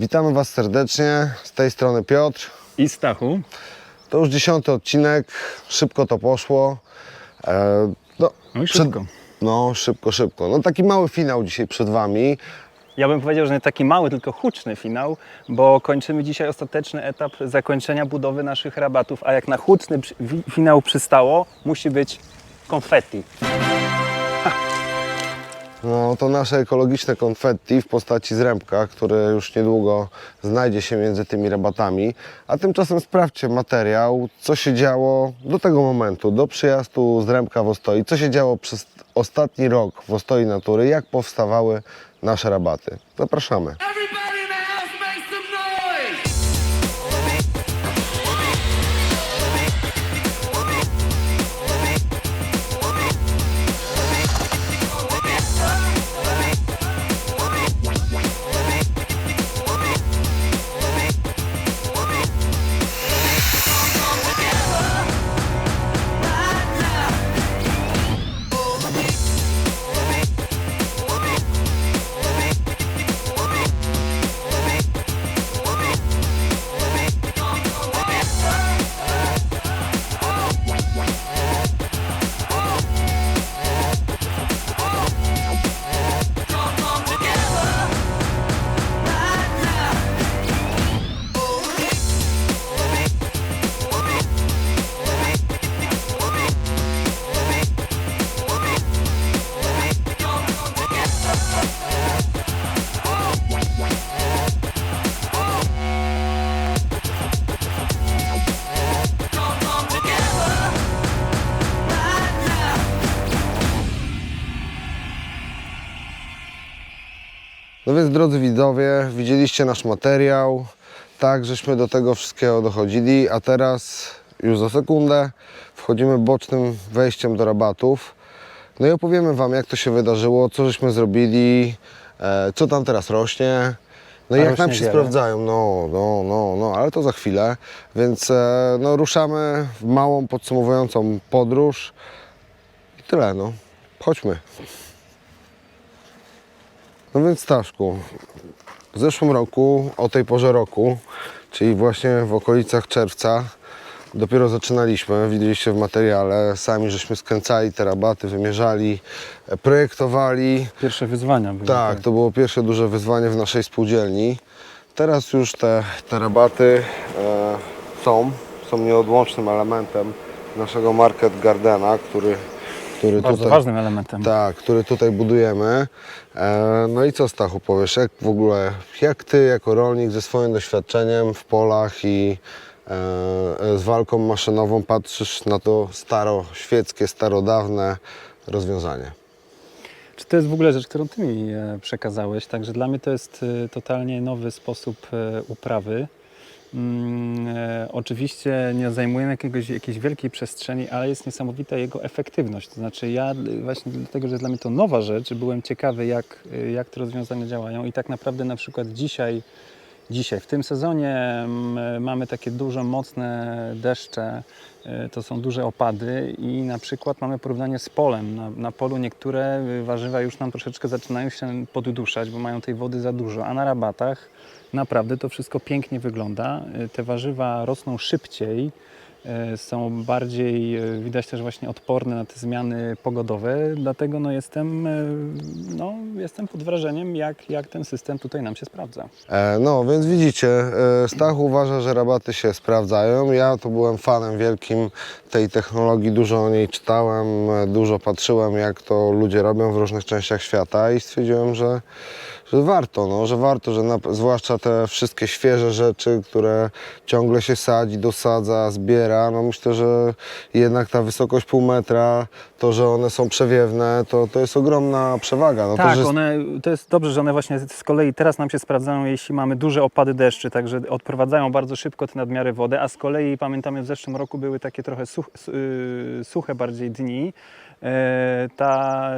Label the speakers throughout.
Speaker 1: Witamy Was serdecznie. Z tej strony Piotr.
Speaker 2: I Stachu.
Speaker 1: To już dziesiąty odcinek. Szybko to poszło. E, no,
Speaker 2: No i
Speaker 1: przed-
Speaker 2: szybko.
Speaker 1: no, szybko, szybko. No, taki mały finał dzisiaj przed Wami.
Speaker 2: Ja bym powiedział, że nie taki mały, tylko huczny finał, bo kończymy dzisiaj ostateczny etap zakończenia budowy naszych rabatów, a jak na huczny finał przystało, musi być konfetti.
Speaker 1: No, to nasze ekologiczne konfetti w postaci zrębka, które już niedługo znajdzie się między tymi rabatami. A tymczasem sprawdźcie materiał, co się działo do tego momentu, do przyjazdu zrębka w Ostoi, co się działo przez ostatni rok w Ostoi Natury, jak powstawały nasze rabaty. Zapraszamy. No więc drodzy widzowie, widzieliście nasz materiał, tak żeśmy do tego wszystkiego dochodzili, a teraz już za sekundę wchodzimy bocznym wejściem do rabatów. No i opowiemy Wam jak to się wydarzyło, co żeśmy zrobili, e, co tam teraz rośnie. No i jak nam się
Speaker 2: wiele.
Speaker 1: sprawdzają, no, no, no, no, ale to za chwilę. Więc e, no, ruszamy w małą, podsumowującą podróż. I tyle, no. Chodźmy. No więc Staszku, w zeszłym roku, o tej porze roku, czyli właśnie w okolicach czerwca, dopiero zaczynaliśmy, widzieliście w materiale, sami żeśmy skręcali te rabaty, wymierzali, projektowali.
Speaker 2: Pierwsze wyzwania były.
Speaker 1: Tak, to było pierwsze duże wyzwanie w naszej spółdzielni. Teraz już te, te rabaty e, są, są nieodłącznym elementem naszego market gardena, który, który
Speaker 2: Bardzo
Speaker 1: tutaj...
Speaker 2: ważnym elementem.
Speaker 1: Tak, który tutaj budujemy. E, No i co Stachu powiesz, jak w ogóle, jak Ty jako rolnik ze swoim doświadczeniem w polach i e, z walką maszynową patrzysz na to staroświeckie, starodawne rozwiązanie?
Speaker 2: Czy to jest w ogóle rzecz, którą Ty mi e, przekazałeś? Także dla mnie to jest e, totalnie nowy sposób e, uprawy. Mm, e, Oczywiście nie zajmujemy jakiegoś, jakiejś wielkiej przestrzeni, ale jest niesamowita jego efektywność. To znaczy ja właśnie dlatego, że jest dla mnie to nowa rzecz, byłem ciekawy jak, jak te rozwiązania działają i tak naprawdę na przykład dzisiaj Dzisiaj, w tym sezonie mm, mamy takie duże, mocne deszcze, y, to są duże opady i na przykład mamy porównanie z polem. Na, na polu niektóre y, warzywa już nam troszeczkę zaczynają się podduszać, bo mają tej wody za dużo, a na rabatach naprawdę to wszystko pięknie wygląda. Y, Te warzywa rosną szybciej, są bardziej, y, widać też właśnie odporne na te zmiany pogodowe, dlatego no jestem, y, no, jestem pod wrażeniem, jak, jak ten system tutaj nam się sprawdza.
Speaker 1: E, No, więc widzicie, e, Stach uważa, że rabaty się sprawdzają. Ja to byłem fanem wielkim tej technologii, dużo o niej czytałem, e, dużo patrzyłem, jak to ludzie robią w różnych częściach świata i stwierdziłem, że, że warto, no, że warto, że na, zwłaszcza te wszystkie świeże rzeczy, które ciągle się sadzi, dosadza, zbiera, no myślę, że jednak ta wysokość pół metra, to, że one są przewiewne, to, to jest ogromna przewaga. No, to,
Speaker 2: tak,
Speaker 1: że
Speaker 2: one, to jest dobrze, że one właśnie z kolei teraz nam się sprawdzają, jeśli mamy duże opady deszczy, także odprowadzają bardzo szybko te nadmiary wody, a z kolei pamiętamy w zeszłym roku były takie trochę such, su- yy, suche bardziej dni. E, Ta,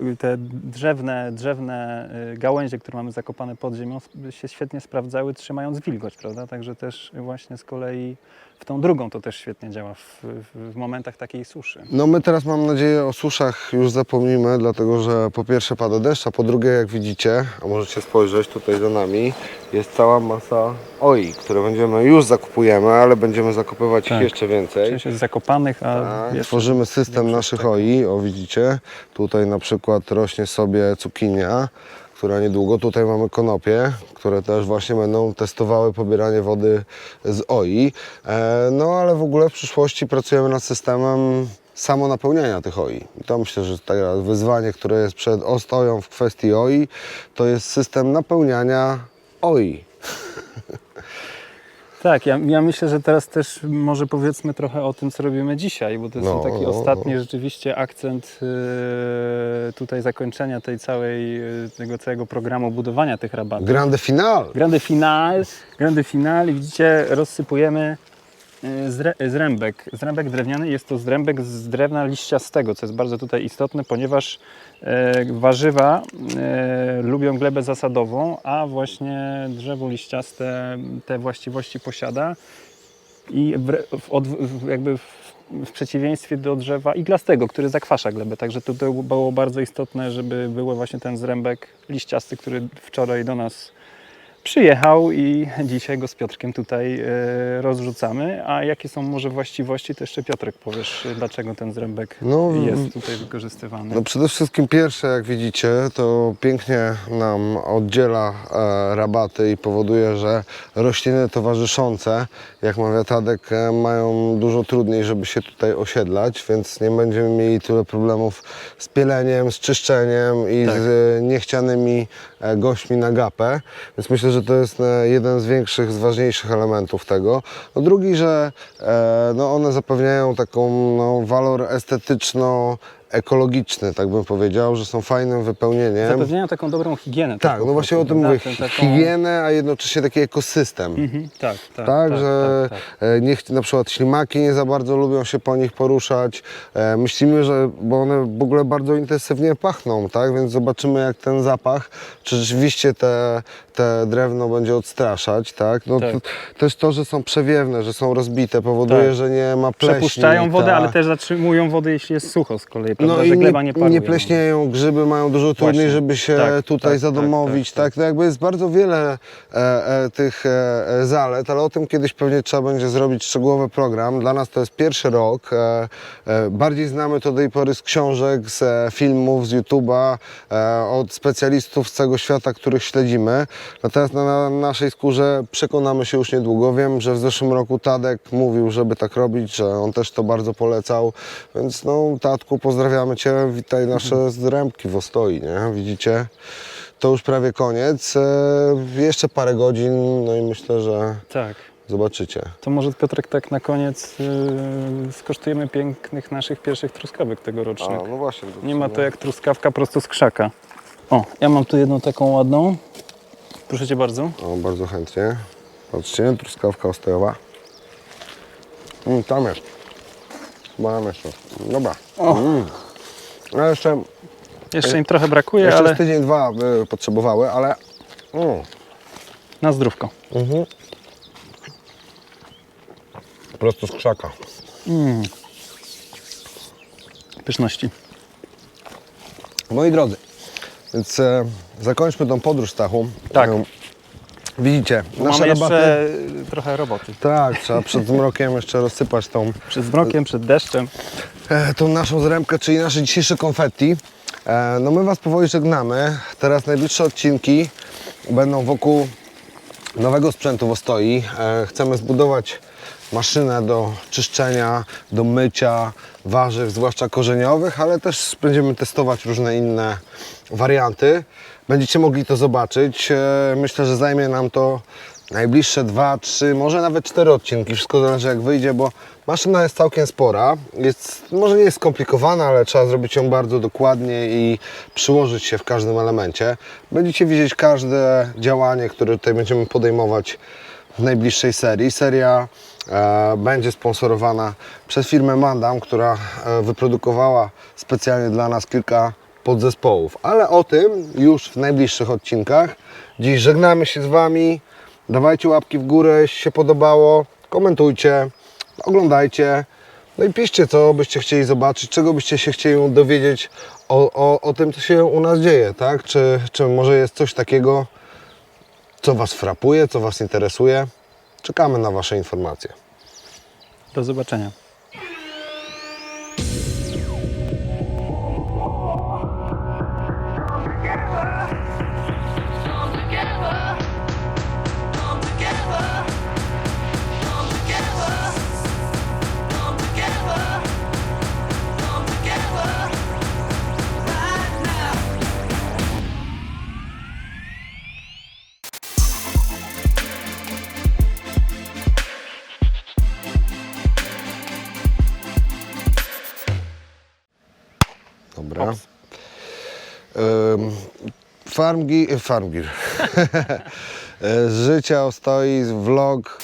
Speaker 2: yy, te drzewne, drzewne yy, gałęzie, które mamy zakopane pod ziemią, się świetnie sprawdzały, trzymając wilgoć, prawda? Także też właśnie z kolei w tą drugą to też świetnie działa w, w, momentach takiej suszy.
Speaker 1: No my teraz mam nadzieję o suszach już zapomnimy, dlatego że po pierwsze pada deszcz, a po drugie jak widzicie, a możecie spojrzeć tutaj za nami, jest cała masa oi, które będziemy, już zakupujemy, ale będziemy zakupywać
Speaker 2: Tak.
Speaker 1: ich jeszcze więcej.
Speaker 2: Część jest zakopanych, a
Speaker 1: Tak, tworzymy system naszych oi, o widzicie, tutaj na przykład rośnie sobie cukinia, która niedługo, tutaj mamy konopie, które też właśnie będą testowały pobieranie wody z oi, e, no ale w ogóle w przyszłości pracujemy nad systemem samonapełniania tych oi. I to myślę, że teraz wyzwanie, które jest przed ostoją w kwestii oi, to jest system napełniania oi.
Speaker 2: Tak, ja, ja myślę, że teraz też może powiedzmy trochę o tym, co robimy dzisiaj, bo to jest
Speaker 1: No,
Speaker 2: taki
Speaker 1: no,
Speaker 2: ostatni
Speaker 1: no.
Speaker 2: rzeczywiście akcent yy, tutaj zakończenia tej całej, yy, tego całego programu budowania tych rabatów.
Speaker 1: Grande final!
Speaker 2: Grande final, grande final i widzicie, rozsypujemy y, zrębek. Zrębek drewniany jest to zrębek z drewna liściastego, co jest bardzo tutaj istotne, ponieważ e, warzywa e, lubią glebę zasadową, a właśnie drzewo liściaste te właściwości posiada i w, jakby w, przeciwieństwie do drzewa iglastego, który zakwasza glebę. Także to było bardzo istotne, żeby był właśnie ten zrębek liściasty, który wczoraj do nas przyjechał i dzisiaj go z Piotrkiem tutaj e, rozrzucamy. A jakie są może właściwości, to jeszcze Piotrek powiesz, dlaczego ten zrębek
Speaker 1: No,
Speaker 2: jest tutaj wykorzystywany.
Speaker 1: No przede wszystkim pierwsze, jak widzicie, to pięknie nam oddziela e, rabaty i powoduje, że rośliny towarzyszące, jak mawia Tadek, e, mają dużo trudniej, żeby się tutaj osiedlać, więc nie będziemy mieli tyle problemów z pieleniem, z czyszczeniem i
Speaker 2: Tak.
Speaker 1: z niechcianymi gośćmi na gapę. Więc myślę, że to jest e, jeden z większych, z ważniejszych elementów tego. No drugi, że e, no one zapewniają taką no, walor estetyczno ekologiczny, tak bym powiedział, że są fajnym wypełnieniem.
Speaker 2: Zapewniają taką dobrą higienę.
Speaker 1: Tak,
Speaker 2: po
Speaker 1: no właśnie o tym mówię. Higienę, a jednocześnie taki ekosystem.
Speaker 2: Mhm, tak, tak,
Speaker 1: Tak, że
Speaker 2: tak, tak.
Speaker 1: e, niech na przykład ślimaki nie za bardzo lubią się po nich poruszać. E, myślimy, że bo one w ogóle bardzo intensywnie pachną, tak? Więc zobaczymy jak ten zapach, czy rzeczywiście te, te drewno będzie odstraszać, tak? No
Speaker 2: Tak.
Speaker 1: To, też to, że są przewiewne, że są rozbite, powoduje,
Speaker 2: Tak.
Speaker 1: że nie ma pleśni.
Speaker 2: Przepuszczają wodę,
Speaker 1: tak?
Speaker 2: ale też zatrzymują wodę, jeśli jest sucho z kolei, prawda?
Speaker 1: No
Speaker 2: że
Speaker 1: i
Speaker 2: gleba nie,
Speaker 1: nie,
Speaker 2: paruje.
Speaker 1: nie pleśnieją, grzyby mają dużo trudniej, żeby się
Speaker 2: Tak,
Speaker 1: tutaj
Speaker 2: tak,
Speaker 1: zadomowić,
Speaker 2: tak,
Speaker 1: tak,
Speaker 2: tak,
Speaker 1: No jakby jest bardzo wiele e, e, tych e, e, zalet, ale o tym kiedyś pewnie trzeba będzie zrobić szczegółowy program. Dla nas to jest pierwszy rok, e, e, bardziej znamy to do tej pory z książek, z e, filmów, z YouTube'a, e, od specjalistów z całego świata, których śledzimy. Natomiast na, na naszej skórze przekonamy się już niedługo. Wiem, że w zeszłym roku Tadek mówił, żeby tak robić, że on też to bardzo polecał, więc no Tatku, pozdrawiamy Cię, witaj nasze zrębki w Ostoi, nie? Widzicie? To już prawie koniec. E, jeszcze parę godzin, no i myślę, że
Speaker 2: Tak.
Speaker 1: zobaczycie.
Speaker 2: To może Piotrek tak na koniec yy, skosztujemy pięknych naszych pierwszych truskawek tegorocznych.
Speaker 1: no właśnie.
Speaker 2: Nie ma to jak truskawka prosto z krzaka. O, ja mam tu jedną taką ładną. Proszę Cię bardzo.
Speaker 1: O, bardzo chętnie. Patrzcie, truskawka ostojowa. Mm, tam jest. Tam jeszcze. Dobra. Mm. No jeszcze,
Speaker 2: Jeszcze im trochę brakuje,
Speaker 1: jeszcze
Speaker 2: ale
Speaker 1: z tydzień, dwa by potrzebowały, ale... Mm.
Speaker 2: na zdrówko.
Speaker 1: Mhm. Prosto z krzaka.
Speaker 2: Pyszności.
Speaker 1: Moi drodzy, więc e, zakończmy tą podróż Stachu.
Speaker 2: Tak.
Speaker 1: E, widzicie, nasze
Speaker 2: Mamy
Speaker 1: rabaty...
Speaker 2: jeszcze trochę roboty.
Speaker 1: Tak, trzeba przed zmrokiem jeszcze rozsypać tą,
Speaker 2: Przed zmrokiem, przed deszczem.
Speaker 1: E, tą naszą zrębkę, czyli nasze dzisiejsze konfetti. E, no my Was powoli żegnamy. Teraz najbliższe odcinki będą wokół nowego sprzętu w Ostoi. E, chcemy zbudować maszynę do czyszczenia, do mycia warzyw, zwłaszcza korzeniowych, ale też będziemy testować różne inne warianty. Będziecie mogli to zobaczyć. Myślę, że zajmie nam to najbliższe dwa, trzy, może nawet cztery odcinki. Wszystko zależy jak wyjdzie, bo maszyna jest całkiem spora. Jest, może nie jest skomplikowana, ale trzeba zrobić ją bardzo dokładnie i przyłożyć się w każdym elemencie. Będziecie widzieć każde działanie, które tutaj będziemy podejmować w najbliższej serii. Seria e, będzie sponsorowana przez firmę Mandam, która e, wyprodukowała specjalnie dla nas kilka podzespołów. Ale o tym już w najbliższych odcinkach. Dziś żegnamy się z Wami. Dawajcie łapki w górę, jeśli się podobało. Komentujcie. oglądajcie. No i piszcie, co byście chcieli zobaczyć, czego byście się chcieli dowiedzieć o, o, o tym, co się u nas dzieje, tak? Czy, czy może jest coś takiego, co Was frapuje, co Was interesuje? Czekamy na Wasze informacje.
Speaker 2: Do zobaczenia.
Speaker 1: Dobra. Farmgi, farmgir. Z życia ostoi vlog